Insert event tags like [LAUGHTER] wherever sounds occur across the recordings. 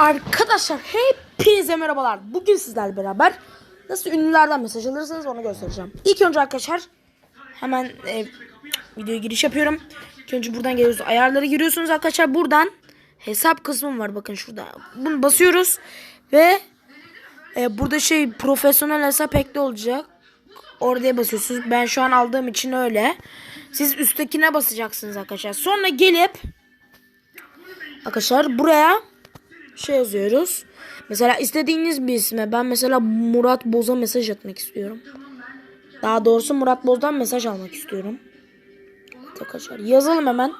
Arkadaşlar hepinize merhabalar. Bugün sizlerle beraber nasıl ünlülerden mesaj alırsınız onu göstereceğim. İlk önce arkadaşlar hemen e, videoya giriş yapıyorum. İlk önce buradan geliyoruz. Ayarları giriyorsunuz arkadaşlar. Buradan hesap kısmım var. Bakın şurada. Bunu basıyoruz ve e, burada şey profesyonel hesap ekli olacak. Oraya basıyorsunuz. Ben şu an aldığım için öyle. Siz üsttekine basacaksınız arkadaşlar. Sonra gelip arkadaşlar buraya şey yazıyoruz. Mesela istediğiniz bir isme ben mesela Murat Boz'a mesaj atmak istiyorum. Daha doğrusu Murat Boz'dan mesaj almak istiyorum. Arkadaşlar yazalım hemen.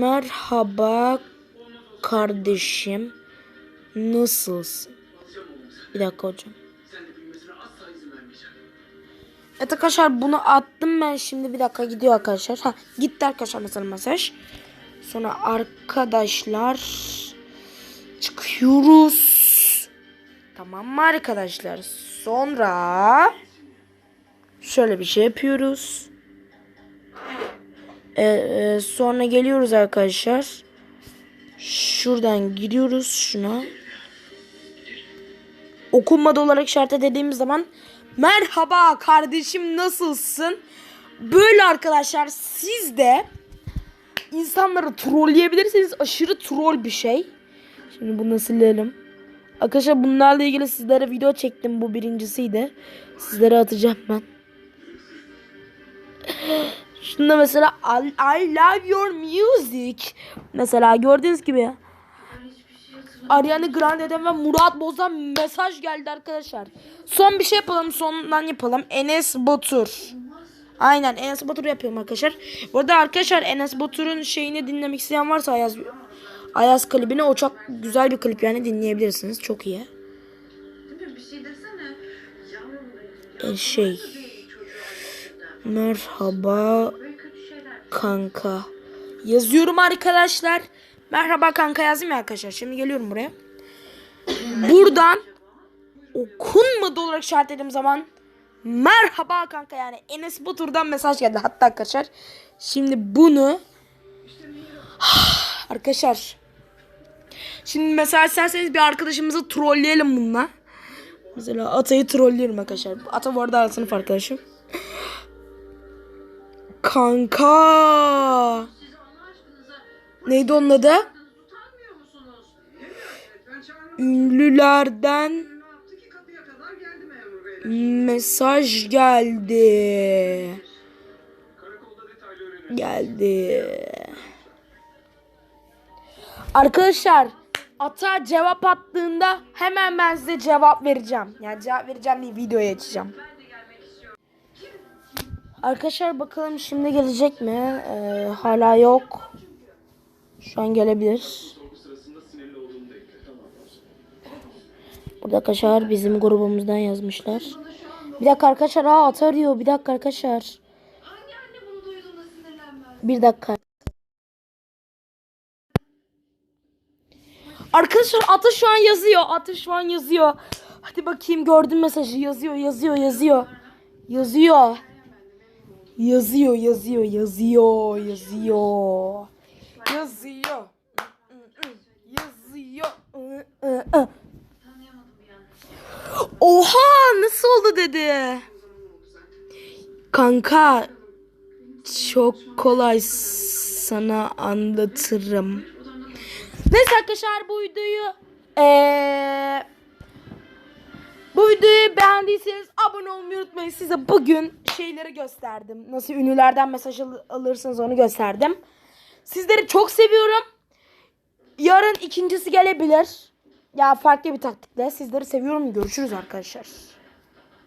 Merhaba kardeşim. Nasılsın? Bir dakika hocam. Evet arkadaşlar bunu attım ben şimdi bir dakika gidiyor arkadaşlar. Ha gitti arkadaşlar mesela mesaj. Sonra arkadaşlar çıkıyoruz. Tamam mı arkadaşlar? Sonra şöyle bir şey yapıyoruz. Ee, e, sonra geliyoruz arkadaşlar. Şuradan giriyoruz şuna. Okunmadı olarak işaret dediğimiz zaman merhaba kardeşim nasılsın? Böyle arkadaşlar siz de insanları trolleyebilirseniz aşırı troll bir şey. Şimdi bunu silelim. Arkadaşlar bunlarla ilgili sizlere video çektim. Bu birincisiydi. Sizlere atacağım ben. [GASPS] Şunda mesela I, I love your music. Mesela gördüğünüz gibi. Ariana Grande'den ve Murat Boz'dan mesaj geldi arkadaşlar. Son bir şey yapalım. Sondan yapalım. Enes Batur. Aynen Enes Batur yapıyorum arkadaşlar. Bu arada arkadaşlar Enes Batur'un şeyini dinlemek isteyen varsa Ayaz Ayaz klibini o çok güzel bir klip yani dinleyebilirsiniz. Çok iyi. Bir şey merhaba kanka. Yazıyorum arkadaşlar. Merhaba kanka yazayım ya arkadaşlar. Şimdi geliyorum buraya. Buradan okunmadı olarak işaretlediğim zaman merhaba kanka yani Enes Batur'dan mesaj geldi hatta arkadaşlar. Şimdi bunu [SIGHS] arkadaşlar şimdi mesela isterseniz bir arkadaşımızı trolleyelim bununla. Mesela Atay'ı trolleyelim arkadaşlar. Ata bu arada sınıf arkadaşım. Kanka. Neydi onun adı? Ünlülerden mesaj geldi. Geldi. Arkadaşlar ata cevap attığında hemen ben size cevap vereceğim. Yani cevap vereceğim diye videoya açacağım. Arkadaşlar bakalım şimdi gelecek mi? Ee, hala yok. Şu an gelebilir. Burada arkadaşlar bizim grubumuzdan yazmışlar. Bir dakika arkadaşlar aa at arıyor. Bir dakika arkadaşlar. Bir dakika. Arkadaşlar Ata şu an yazıyor. Ata şu an yazıyor. Hadi bakayım gördüm mesajı. Yazıyor, yazıyor, yazıyor. Yazıyor. Yazıyor, yazıyor, yazıyor, yazıyor. Yazıyor. Yazıyor. An. Oha nasıl oldu dedi. Kanka çok kolay sana anlatırım. Neyse arkadaşlar bu videoyu eee, bu videoyu beğendiyseniz abone olmayı unutmayın. Size bugün şeyleri gösterdim. Nasıl ünlülerden mesaj al- alırsınız onu gösterdim. Sizleri çok seviyorum. Yarın ikincisi gelebilir. Ya farklı bir taktikle sizleri seviyorum. Görüşürüz arkadaşlar.